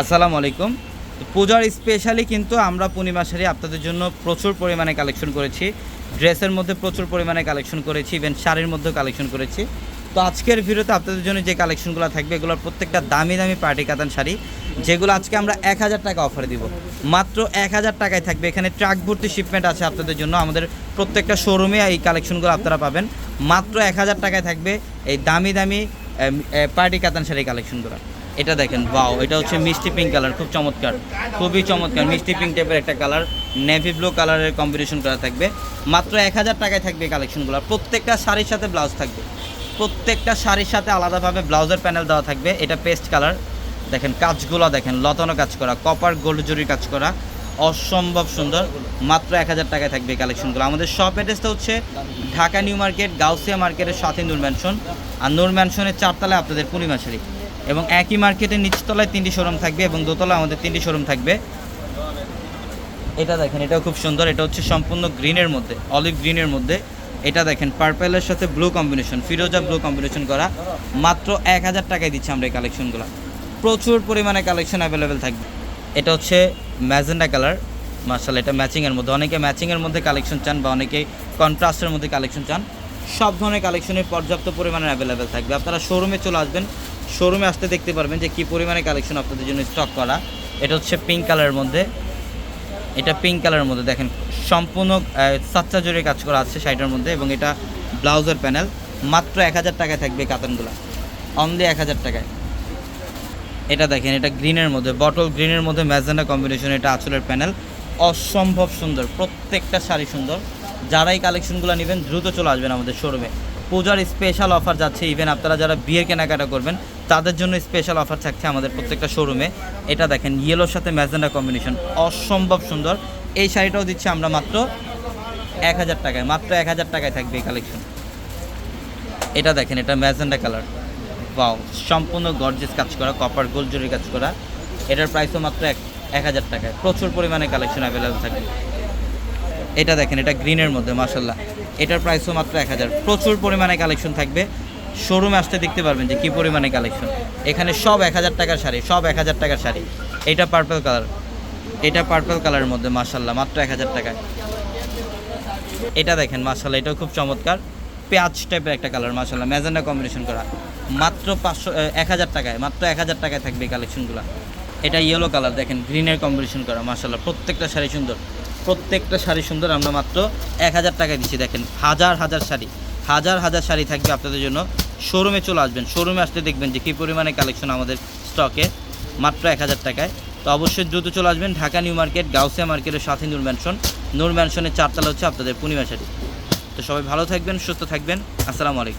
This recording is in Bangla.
আসসালামু আলাইকুম। পূজার স্পেশালি কিন্তু আমরা পূর্ণিমা শাড়ি আপনাদের জন্য প্রচুর পরিমাণে কালেকশন করেছি। ড্রেসের মধ্যে প্রচুর পরিমাণে কালেকশন করেছি ইভেন শাড়ির মধ্যেও কালেকশন করেছি। তো আজকের ভিডিওতে আপনাদের জন্য যে কালেকশনগুলো থাকবে, এগুলোর প্রত্যেকটা দামি দামি পার্টি কাতান শাড়ি, যেগুলো আজকে আমরা এক হাজার টাকা অফার দিব। মাত্র এক হাজার টাকায় থাকবে। এখানে ট্রাক ভর্তি শিপমেন্ট আছে আপনাদের জন্য। আমাদের প্রত্যেকটা শোরুমে এই কালেকশনগুলো আপনারা পাবেন। মাত্র এক হাজার টাকায় থাকবে এই দামি দামি পার্টি কাতান শাড়ি কালেকশনগুলো এটা দেখেন বাও এটা হচ্ছে মিষ্টি পিঙ্ক কালার খুব চমৎকার, খুবই চমৎকার, মিষ্টি পিঙ্ক টাইপের একটা কালার নেভি ব্লু কালারের কম্বিনেশন করা থাকবে। মাত্র এক হাজার টাকায় থাকবে কালেকশনগুলো প্রত্যেকটা শাড়ির সাথে ব্লাউজ থাকবে, প্রত্যেকটা শাড়ির সাথে আলাদাভাবে ব্লাউজের প্যানেল দেওয়া থাকবে, এটা পেস্ট কালার দেখেন, কাজগুলো দেখেন, লতানো কাজ করা কপার গোল্ড জরির কাজ করা, অসম্ভব সুন্দর, মাত্র এক হাজার টাকায় থাকবে কালেকশনগুলো আমাদের শপ অ্যাড্রেসটা হচ্ছে ঢাকা নিউ মার্কেট, গাউসিয়া মার্কেটের সাথে নূর ম্যানশন আর নূর ম্যানশনের চারতলায় আপনাদের পূর্ণিমা শাড়ি। এবং একই মার্কেটের নিচতলায় তিনটি শোরুম থাকবে এবং দোতলা আমাদের তিনটি শোরুম থাকবে। এটা দেখেন, এটাও খুব সুন্দর। এটা হচ্ছে সম্পূর্ণ গ্রিনের মধ্যে, অলিভ গ্রিনের মধ্যে। এটা দেখেন পার্পেলের সাথে ব্লু কম্বিনেশন ফিরোজা ব্লু কম্বিনেশন করা। মাত্র এক হাজার টাকায় দিচ্ছে আমরা এই কালেকশনগুলো প্রচুর পরিমাণে কালেকশন অ্যাভেলেবেল থাকবে। এটা হচ্ছে ম্যাজেন্ডা কালার। মার্শাল এটা ম্যাচিংয়ের মধ্যে। অনেকে ম্যাচিংয়ের মধ্যে কালেকশন চান বা অনেকে কন্ট্রাস্টের মধ্যে কালেকশন চান। সব ধরনের কালেকশনের পর্যাপ্ত পরিমাণে অ্যাভেলেবেল থাকবে। আপনারা শোরুমে চলে আসবেন শোরুমে আসতে দেখতে পারবেন যে কী পরিমাণে কালেকশন আপনাদের জন্য স্টক করা। এটা হচ্ছে পিঙ্ক কালারের মধ্যে। এটা পিঙ্ক কালারের মধ্যে দেখেন, সম্পূর্ণ সাচ্চা জুড়ে কাজ করা আছে শাড়িটার মধ্যে এবং এটা ব্লাউজের প্যানেল। মাত্র এক হাজার টাকায় থাকবে কাতানগুলো। অনলি এক হাজার টাকায়। এটা দেখেন, এটা গ্রিনের মধ্যে বটল গ্রিনের মধ্যে ম্যাজেন্ডা কম্বিনেশন এটা আঁচলের প্যানেল। অসম্ভব সুন্দর, প্রত্যেকটা শাড়ি সুন্দর। যারা এই কালেকশনগুলো নেবেন, দ্রুত চলে আসবেন আমাদের শোরুমে পূজার স্পেশাল অফার যাচ্ছে ইভেন আপনারা যারা বিয়ের কেনাকাটা করবেন তাদের জন্য স্পেশাল অফার থাকছে আমাদের প্রত্যেকটা শোরুমে এটা দেখেন ইয়েলোর সাথে ম্যাজেন্ডা কম্বিনেশন অসম্ভব সুন্দর। এই শাড়িটাও দিচ্ছি আমরা মাত্র এক হাজার টাকায়, মাত্র এক হাজার টাকায় থাকবে এই কালেকশন এটা দেখেন, এটা ম্যাজেন্ডা কালার বাও সম্পূর্ণ গর্জেস কাজ করা কপার গোল্ড কাজ করা। এটার প্রাইসও মাত্র এক এক হাজার টাকায়। প্রচুর পরিমাণে কালেকশন অ্যাভেলেবেল থাকে এটা দেখেন, এটা গ্রিনের মধ্যে মাসাল্লাহ এটার প্রাইসও মাত্র এক হাজার। প্রচুর পরিমাণে কালেকশন থাকবে। শোরুমে আসতে দেখতে পারবেন যে কী পরিমাণে কালেকশন এখানে সব এক হাজার টাকার শাড়ি, সব এক হাজার টাকার শাড়ি। এটা পার্পল কালার এটা পার্পল কালারের মধ্যে মাসাল্লাহ মাত্র এক হাজার টাকায়। এটা দেখেন মাসাল্লাহ এটাও খুব চমৎকার। পেঁয়াজ টাইপের একটা কালার মাসাল্লাহ ম্যাজেন্ডা কম্বিনেশন করা। মাত্র পাঁচশো এক হাজার টাকায়, মাত্র এক হাজার টাকায় থাকবে এই কালেকশনগুলো এটা ইয়েলো কালার দেখেন গ্রিনের কম্বিনেশন করা মাসাল্লাহ প্রত্যেকটা শাড়ি সুন্দর। প্রত্যেকটা শাড়ি সুন্দর, আমরা মাত্র এক হাজার টাকায় দিচ্ছি, দেখেন, হাজার হাজার শাড়ি। হাজার হাজার শাড়ি থাকবে আপনাদের জন্য। শোরুমে চলে আসবেন। শোরুমে আসতে দেখবেন যে কী পরিমাণে কালেকশন আমাদের স্টকে মাত্র এক হাজার টাকায়। তো অবশ্যই দ্রুত চলে আসবেন ঢাকা নিউ মার্কেট, গাউসিয়া মার্কেটের সাথে নূর ম্যানশন নূর ম্যানশনের চারতলা হচ্ছে আপনাদের পূর্ণিমা শাড়ি। তো সবাই ভালো থাকবেন, সুস্থ থাকবেন। আসসালামু আলাইকুম।